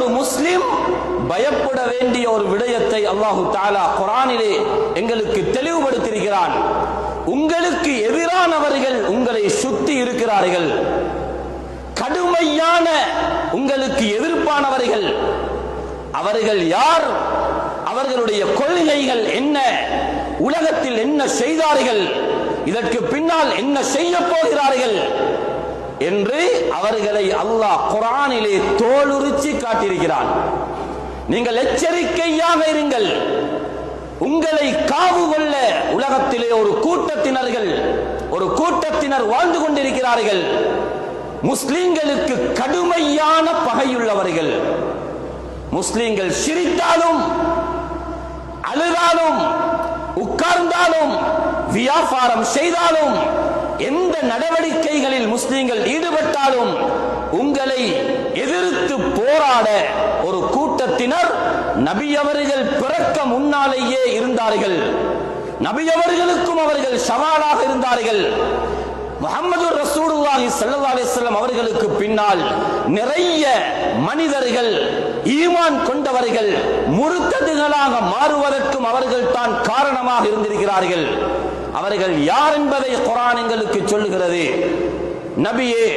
ஒரு முஸ்லிம் பயப்பட வேண்டிய ஒரு விடயத்தை அல்லாஹு தாலா குரானிலே எங்களுக்கு தெளிவுபடுத்தியிருக்கிறான். உங்களுக்கு எதிரானவர்கள் உங்களை சுத்தி இருக்கிறார்கள். கடுமையான உங்களுக்கு எதிர்ப்பானவர்கள். அவர்கள் யார்? அவர்களுடைய கொள்கைகள் என்ன? உலகத்தில் என்ன செய்தார்கள்? இதற்கு பின்னால் என்ன செய்ய போகிறார்கள்? என்று அவர்களை அல்லாஹ் குரானிலே தோலுரிச்சு காட்டியிருக்கிறான். நீங்கள் எச்சரிக்கையாக இருங்கள். உங்களை காவு கொள்ள உலகத்திலே ஒரு கூட்டத்தினர்கள் ஒரு கூட்டத்தினர் வாழ்ந்து கொண்டிருக்கிறார்கள். முஸ்லிம்களுக்கு கடுமையான பகையுள்ளவர்கள். முஸ்லிம்கள் சிரித்தாலும் அழுதாலும் உட்கார்ந்தாலும் வியாபாரம் செய்தாலும் எந்த நடவடிக்கைகளில் முஸ்லிம்கள் ஈடுபட்டாலும் உங்களை எதிர்த்து போராட ஒரு கூட்டத்தினர் நபி அவர்கள் பிறக்க முன்னாலேயே இருந்தார்கள். நபி அவர்களுக்கும் அவர்கள் சவாலாக இருந்தார்கள். முகமது ரசூலுல்லாஹி சல்லா அலிஸ்லாம் அவர்களுக்கு பின்னால் நிறைய மனிதர்கள் ஈமான் கொண்டவர்கள் முருத்ததுகளாக மாறுவதற்கும் அவர்கள் தான் காரணமாக இருந்திருக்கிறார்கள். அவர்கள் யார் என்பதை குர்ஆன் எங்களுக்கு சொல்லுகிறது நபியே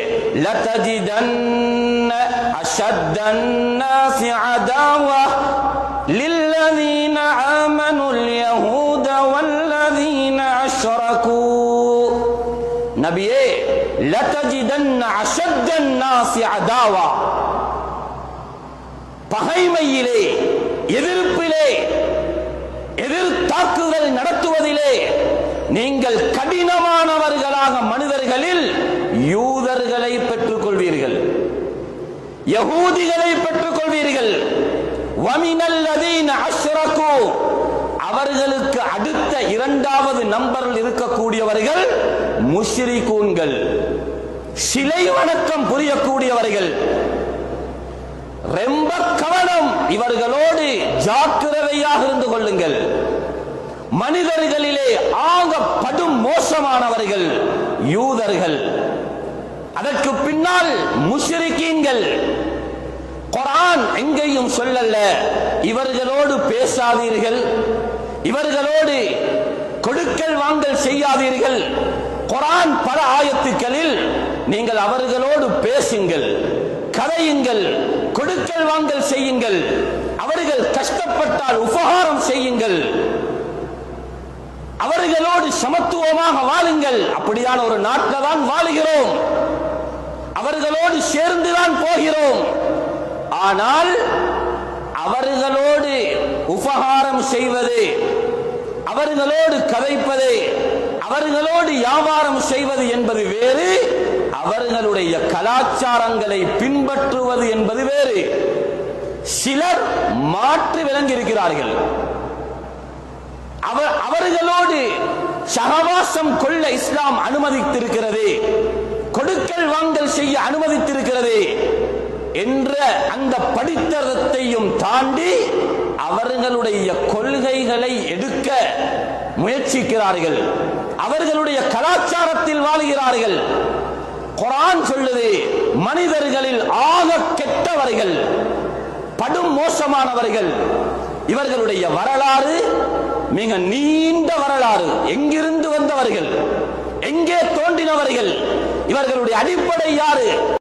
லதஜிதன்ன அஷத்தன் நாசி அதாவா للذين آمنوا اليهود والذين أشركوا நபியே லதஜிதன்ன அஷத்தன் நாசி அதாவா பகைமையிலே எதிர்ப்பிலே எதிர் தாக்குதல் நடத்துவதிலே நீங்கள் கடினமானவர்களாக மனிதர்களில் யூதர்களை பெற்றுக் கொள்வீர்கள் யகூதிகளை பெற்றுக் கொள்வீர்கள் அவர்களுக்கு அடுத்த இரண்டாவது நம்பரில் இருக்கக்கூடியவர்கள் முஷ்ரிகூன்கள். சிலை வணக்கம் புரியக்கூடியவர்கள். ரொம்ப கவனம் இவர்களோடு ஜாக்கிரதையாக இருந்து கொள்ளுங்கள். மனிதர்களிலே படும் மோசமானவர்கள் யூதர்கள். அதற்கு பின்னால் முஷ்ரிக்கீன்கள் குரான் எங்கேயும் சொல்லல. இவர்களோடு பேசாதீர்கள். இவர்களோடு கொடுக்கல் வாங்கல் செய்யாதீர்கள். குரான் பல ஆயத்துக்களில் நீங்கள் அவர்களோடு பேசுங்கள். கதையுங்கள். கொடுக்கல் வாங்கல் செய்யுங்கள். அவர்கள் கஷ்டப்பட்டால் உபகாரம் செய்யுங்கள். அவர்களோடு சமத்துவமாக வாழுங்கள். அப்படியான ஒரு நாட்டில் தான் வாழுகிறோம். அவர்களோடு சேர்ந்துதான் போகிறோம். ஆனால் அவர்களோடு உபகாரம் செய்வது அவர்களோடு கதைப்பது அவர்களோடு வியாபாரம் செய்வது என்பது வேறு அவர்களுடைய கலாச்சாரங்களை பின்பற்றுவது என்பது வேறு. சிலர் மாற்றி விளங்கியிருக்கிறார்கள். இருக்கிறார்கள் அவர்களோடு சகவாசம் கொள்ள இஸ்லாம் அனுமதித்திருக்கிறது. கொடுக்கல் வாங்கல் செய்ய அனுமதித்திருக்கிறது. என்ற அந்த படித்தரத்தையும் தாண்டி அவர்களுடைய கொள்கைகளை எடுக்க முயற்சிக்கிறார்கள். அவர்களுடைய கலாச்சாரத்தில் வாழுகிறார்கள். குரான் சொல்லுது மனிதர்களில் ஆக கெட்டவர்கள் படும் மோசமானவர்கள். இவர்களுடைய வரலாறு மிக நீண்ட வரலாறு. எங்கிருந்து வந்தவர்கள்? எங்கே தோன்றினவர்கள்? இவர்களுடைய அடிப்படை யாரு?